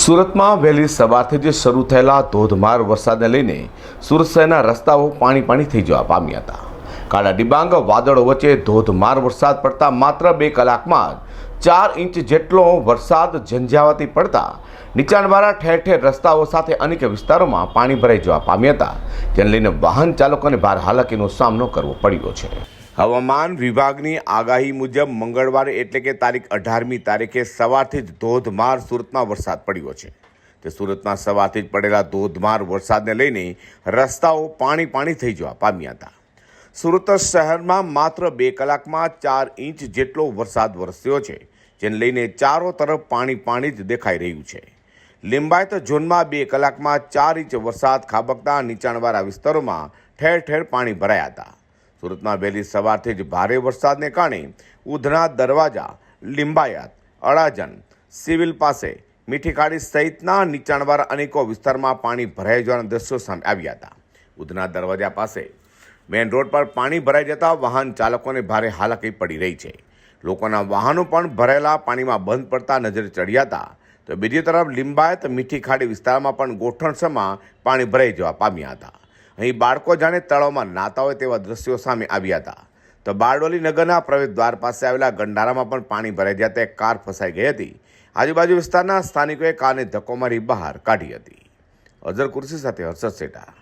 સુરતમાં વહેલી સવારથી જ શરૂ થયેલા ધોધમાર વરસાદને લઈને સુરત શહેરના રસ્તાઓ પાણી પાણી થઈ જવા પામ્યા હતા. કાળા ડિબાંગ વાદળો વચ્ચે ધોધમાર વરસાદ પડતા માત્ર બે કલાકમાં જ ચાર ઇંચ જેટલો વરસાદ ઝંઝાવાતી પડતા નીચાણવાળા ઠેર ઠેર રસ્તાઓ સાથે અનેક વિસ્તારોમાં પાણી ભરાઈ જવા પામ્યા હતા, જેને લઈને વાહન ચાલકોને ભાર હાલાકીનો સામનો કરવો પડ્યો છે. હવામાન વિભાગની આગાહી મુજબ મંગળવારે એટલે કે તારીખ અઢારમી તારીખે સવારથી જ ધોધમાર સુરતમાં વરસાદ પડ્યો છે. તે સુરતમાં સવારથી જ પડેલા ધોધમાર વરસાદને લઈને રસ્તાઓ પાણી પાણી થઈ જવા પામ્યા હતા. સુરત શહેરમાં માત્ર બે કલાકમાં ચાર ઇંચ જેટલો વરસાદ વરસ્યો છે, જેને લઈને ચારો તરફ પાણી પાણી જ દેખાઈ રહ્યું છે. લિંબાયત ઝોનમાં બે કલાકમાં ચાર ઇંચ વરસાદ ખાબકતા નીચાણવાળા વિસ્તારોમાં ઠેર ઠેર પાણી ભરાયા હતા. સુરતમાં વહેલી સવારથી જ ભારે વરસાદને કારણે ઉધના દરવાજા, લિંબાયત, અડાજન, સિવિલ પાસે મીઠીખાડી સહિતના નીચાણવાળા અનેકો વિસ્તારમાં પાણી ભરાઈ જવાના દ્રશ્યો સામે આવ્યા હતા. ઉધના દરવાજા પાસે મેઇન રોડ પર પાણી ભરાઈ જતા વાહન ચાલકોને ભારે હાલાકી પડી રહી છે. લોકોના વાહનો પણ ભરાયેલા, પાણીમાં બંધ પડતા નજરે ચડ્યા હતા. તો બીજી તરફ લિંબાયત, મીઠી ખાડી વિસ્તારમાં પણ ગોઠણસમાં પાણી ભરાઈ જવા પામ્યા હતા. અહીં બાળકો જાણે તળાવમાં નાતા હોય તેવા દ્રશ્યો સામે આવ્યા હતા. તો બારડોલી નગરના પ્રવેશ દ્વાર પાસે આવેલા ગંડારામાં પણ પાણી ભરાઈ જતા એક કાર ફસાઈ ગઈ હતી. આજુબાજુ વિસ્તારના સ્થાનિકોએ કારને ધક્કો મારી બહાર કાઢી હતી. અઝર કુર્સી સાથે હર્ષદ સેટા